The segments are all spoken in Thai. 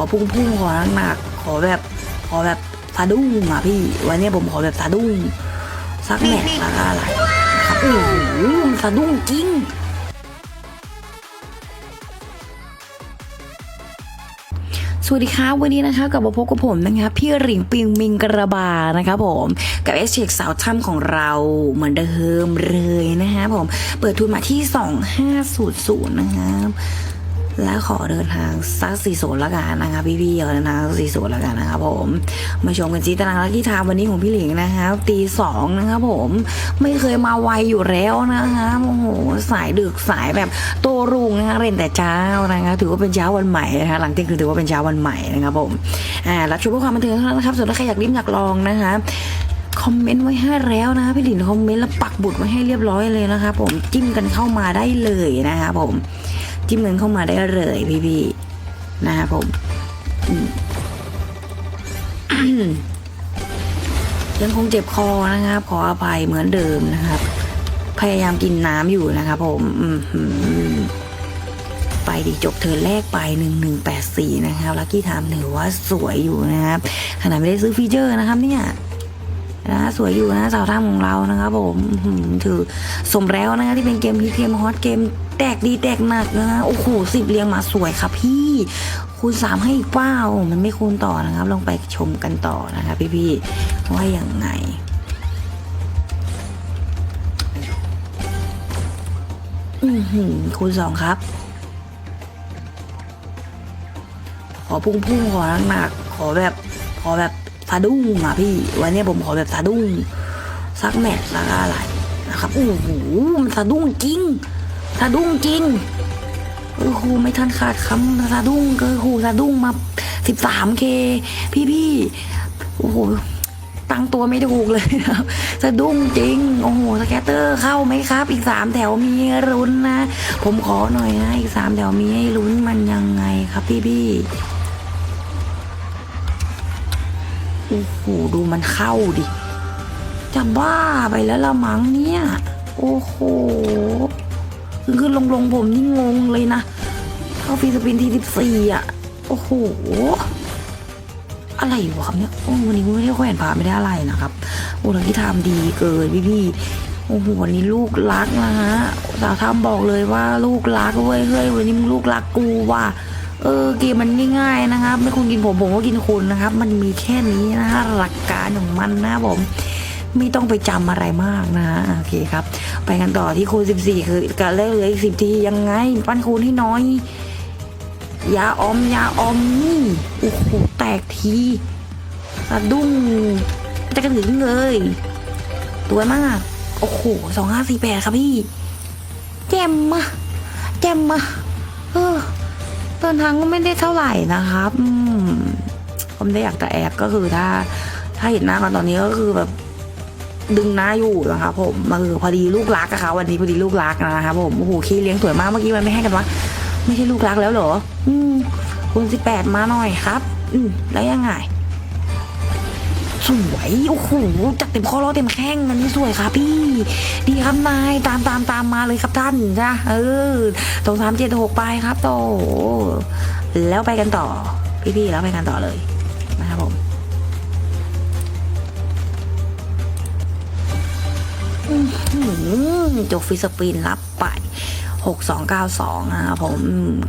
อพุ่งพุ่งๆขอหนักๆขอแบบขอแบบสะดุ้งอะพี่ วันนี้ผมขอแบบสะดุ้งสักแมตช์สักอะไรนะครับโอ้โหสะดุ้งจริงสวัสดีครับวันนี้นะคะกลับมาพบกับผมนะคะพี่หลิงปิงมิงกระบานะครับผมกับเอสเชกสาวถ้ำของเราเหมือนเดิมเลยนะคะผมเปิดทุนมาที่ 2500นะครับ และขอเดินทางสักสี่โซนละกันนะคะพี่ๆขอเดินทางสักสี่โซนละกันนะครับผม มาชมกันจีตารางลักกี้ไทม์วันนี้ของพี่หลิงนะครับตีสองนะครับผมไม่เคยมาไวอยู่แล้วนะคะโอ้โหสายดึกสายแบบโตรุ่งนะคะเรียนแต่เช้านะคะถือว่าเป็นเช้าวันใหม่นะคะหลังเที่ยงคืนถือว่าเป็นเช้าวันใหม่นะครับผมอ่ารับชมเพื่อความบันเทิงเท่านั้นนะครับส่วนถ้าใครอยากริมอยากลองนะคะคอมเมนต์ไว้ให้แล้วนะพี่หลินคอมเมนต์แล้วปักบุดไว้ให้เรียบร้อยเลยนะคะผมจิ้มกันเข้ามาได้เลยนะคะผม จิ้มกันเข้ามาได้เลยพี่ๆนะคะผมอืมยังคงเจ็บคอนะครับ ขออภัยเหมือนเดิมนะครับ พยายามกินน้ำอยู่นะครับผมไปดิจบเธอแรกไปหนึ่งหนึ่งแปดสี่นะครับลักกี้ไทม์ถือว่าสวยอยู่นะครับขนาดไม่ได้ซื้อฟีเจอร์นะครับเนี่ย นะสวยอยู่นะสาวท่ามของเรานะครับผมถือสมแล้วนะคะที่เป็นเกมฮิตเกมฮอตเกมแตกดีแตกหนักนะโอ้โหสิบเรียงมาสวยครับพี่ คูณสามให้อีกเป้ามันไม่คูณต่อนะครับ ลองไปชมกันต่อนะครับพี่ๆว่าอย่างไงอืหือคูณสองครับ ขอพุ่งพุ่งๆขอหนักๆขอแบบขอแบบ สะดุ้งอะพี่ วันนี้ผมขอแบบสะดุ้งสักแมตช์สักอะไรนะครับโอ้โหมันสะดุ้งจริงสะดุ้งจริงโอ้โหไม่ทันขาดคำสะดุ้งเกินโอ้โหสะดุ้งมาสิบสามเคพี่พี่โอ้โหตั้งตัวไม่ถูกเลยนะครับสะดุ้งจริง โอ้โหสแกตเตอร์เข้าไหมครับ อีกสามแถวมีลุ้นนะ ผมขอหน่อยนะ อีกสามแถวมีให้ลุ้นมันยังไงครับพี่พี่ โอ้โหดูมันเข้าดิ จะบ้าไปแล้วละมั้งเนี่ย โอ้โหขึ้นลงลงผมนี่งงเลยนะ เข้าฟีสปินที่สิบสี่อะ โอ้โห อะไรวะครับเนี่ยโอ้วันนี้ไม่ได้แขวนผ่าไม่ได้อะไรนะครับ โอ้ลักที่ทำดีเกินพี่พี่ๆโอ้โหวันนี้ลูกรักนะฮะสาวทำบอกเลยว่าลูกรักเว้ยเฮ้ยวันนี้มึงลูกรักกูว่ะ เออเกมมันง่ายๆนะครับ ไม่คุณกินผมผมก็กินคุณนะครับ มันมีแค่นี้นะฮะหลักการของมันนะผมไม่ต้องไปจำอะไรมากนะโอเคครับ ไปกันต่อที่คูณ14 คือการเล่เหลืออีกสิบทียังไง ปั้นคูณให้น้อย ยาอมยาอมนี่โอ้โหแตกทีสะดุ้งจะกระถึงเลยตัวมาก โอ้โหสองห้าสี่แปดครับพี่ แจ่มมาแจ่มมาเออ เดินทางก็ไม่ได้เท่าไหร่นะครับอืมผมได้อยากแต่แอบก็คือถ้า ถ้าเห็นหน้ากันตอนนี้ก็คือแบบดึงหน้าอยู่นะครับผมมาคือพอดีลูกรักอะค่ะวันนี้พอดีลูกรักนะครับผมโอ้โหขี้เลี้ยงสวยมากเมื่อกี้มันไม่ให้กันวะไม่ใช่ลูกรักแล้วเหรอ อืมคุณสิบแปดมาหน่อยครับ อืมแล้วยังไง สวยโอ้โหจัดเต็มข้อล้อเต็มแข้งอันนี้สวยครับพี่ ดีครับนายตามตามตามมาเลยครับท่านจ้ะเออสองสามเจ็ดหกไปครับโตแล้วไปกันต่อ พี่ๆแล้วไปกันต่อเลยนะครับผมอื้อหือจบฟิสปินรับไปหกสองเก้าสองนะครับผม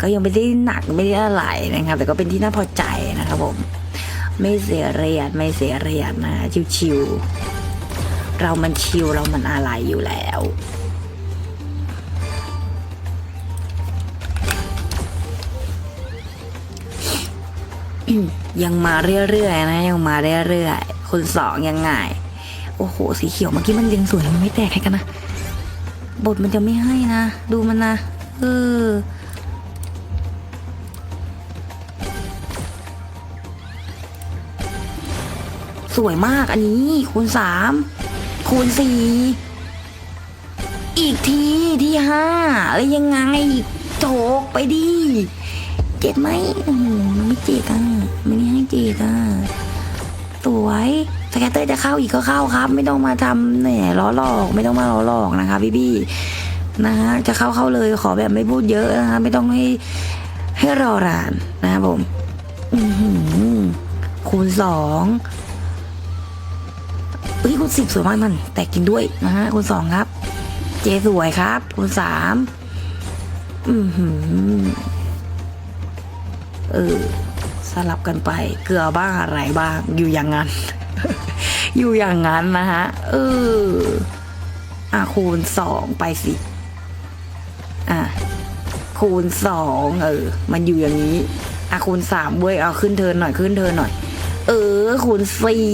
ก็ยังไม่ได้หนักไม่ได้อะไรนะครับ แต่ก็เป็นที่น่าพอใจนะครับผม ไม่เสียเรียดไม่เสียเรียดนะชิวๆเรามันชิวเรามันอะไรอยู่แล้วยังมาเรื่อยๆนะยังมาเรื่อยๆคุณสองยังไงโอ้โห สีเขียวเมื่อกี้มันยังสวยแล้วมันไม่แตกให้กันนะ บทมันจะไม่ให้นะ ดูมันนะเออ สวยมากอันนี้คูณสามคูณสี่อีกทีที่ห้าแล้วยังไงโถกไปดิเจ็ดไหมโอ้โหมันไม่เจ็ดอะไม่ได้ให้เจ็ดอะสวยสแกตเตอร์จะเข้าอีกก็เข้าครับ ไม่ต้องมาทำเนี่ยล้อหลอก ไม่ต้องมาล้อหลอกนะคะพี่บี้นะฮะจะเข้าเข้าเลยขอแบบไม่พูดเยอะนะคะไม่ต้องให้ให้รอนานนะครับผม อืคูณสอง เอ้ยคูณสิบสวยมากมันแต่กินด้วยนะฮะคูณสองครับ เจสวยครับคูณสามอือหือเออสลับกันไป เกลือบ้างอะไรบ้าง อยู่อย่างนั้น อยู่อย่างนั้นนะฮะเอออะคูณสองไปสิอะคูณสองเออ มันอยู่อย่างนี้อะคูณสามเว้ยเอาขึ้นเทินหน่อยขึ้นเทินหน่อย เออคูณสี่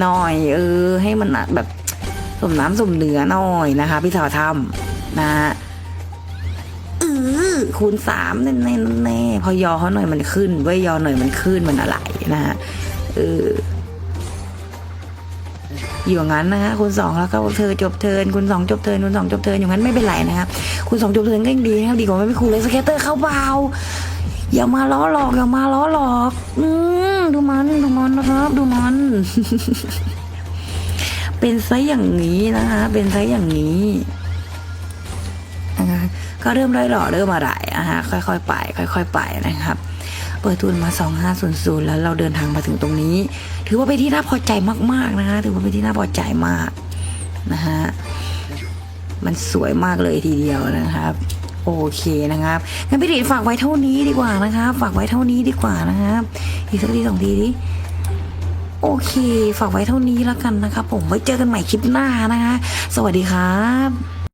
หน่อย เออ ให้มันแบบสมน้ำสมเนื้อหน่อยนะคะ พี่สาวทำนะฮะเออคูณสามแน่แน่แน่พอยอเขาหน่อยมันขึ้นเว้ยยอหน่อยมันขึ้นมันอะไรนะฮะเอออยู่อย่างนั้นนะฮะคูณสองแล้วก็เธอจบเทินคูณสองจบเทินคูณสองจบเทินอย่างนั้นไม่เป็นไรนะครับคูณสองจบเทินก็ยังดีนะครับดีกว่าไม่เป็นคูณเลยสเก็ตเตอร์เข้าเบาอย่ามาล้อหลอกอย่ามาล้อหลอก อืมดู ดูมันนะครับดูมัน เป็นไซส์อย่างนี้นะคะ เป็นไซส์อย่างนี้นะคะก็เริ่มได้หล่อเริ่มอะไรนะคะค่อยๆไป ค่อย ๆ ไปนะครับ เปิดทุนมา 2500 แล้วเราเดินทางมาถึงตรงนี้ ถือว่าเป็นที่น่าพอใจมากๆนะคะ ถือว่าเป็นที่น่าพอใจมากนะฮะมันสวยมากเลยทีเดียวนะครับโอเคนะครับงั้นพี่ดิฝากไว้เท่านี้ดีกว่านะครับ ฝากไว้เท่านี้ดีกว่านะครับอีกสักทีสองทีดิ โอเค ฝากไว้เท่านี้แล้วกันนะครับผมไว้เจอกันใหม่คลิปหน้านะคะ สวัสดีครับ